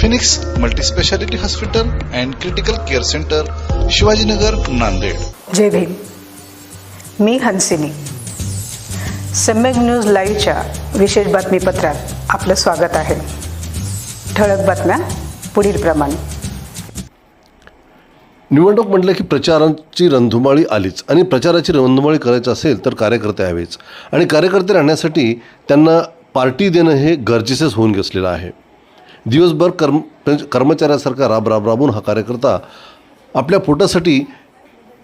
Phoenix multispeciality hospital and critical care centre Shivajinagar Nanded जय भीम. मी Hansini. Samyak news लाईव्हच्या विशेष बातमीपत्रात आपलं स्वागत आहे. ठळक बातम्या पुढील प्रमाणे. निवडणूक म्हटलं की प्रचाराची रणधुमाळी आलीच आणि प्रचाराची रणधुमाळी करायचं असेल तर कार्यकर्ते हवेच आणि कार्यकर्ते राहण्यासाठी त्यांना पार्टी देणं हे गरजेचंच होऊन घेतलेलं आहे. दिवसभर कर्म कर्मचाऱ्यासारखा राब राब राबून हा कार्यकर्ता आपल्या पोटासाठी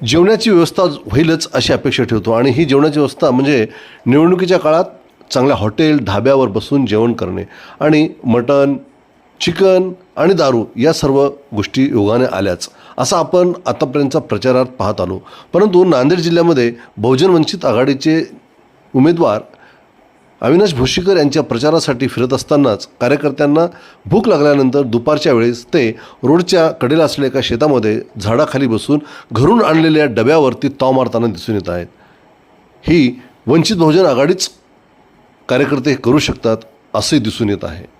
जेवणाची व्यवस्था होईलच अशी अपेक्षा ठेवतो. आणि ही जेवणाची व्यवस्था म्हणजे निवडणुकीच्या काळात चांगल्या हॉटेल ढाब्यावर बसून जेवण करणे आणि मटण चिकन आणि दारू या सर्व गोष्टी योगाने आल्याच. असं आपण आतापर्यंतचा प्रचारात पाहत आलो. परंतु नांदेड जिल्ह्यामध्ये बहुजन वंचित आघाडीचे उमेदवार अविनाश भोशीकर यांच्या प्रचारासाठी फिरत असतानाच कार्यकर्त्यांना भूक लागल्यानंतर दुपारच्या वेळेस ते रोडच्या कडेला असलेल्या एका शेतामध्ये झाडाखाली बसून घरून आणलेल्या डब्यावरती ताव मारताना दिसून येत आहेत. ही वंचित बहुजन आघाडीच कार्यकर्ते करू शकतात असे दिसून येत आहे.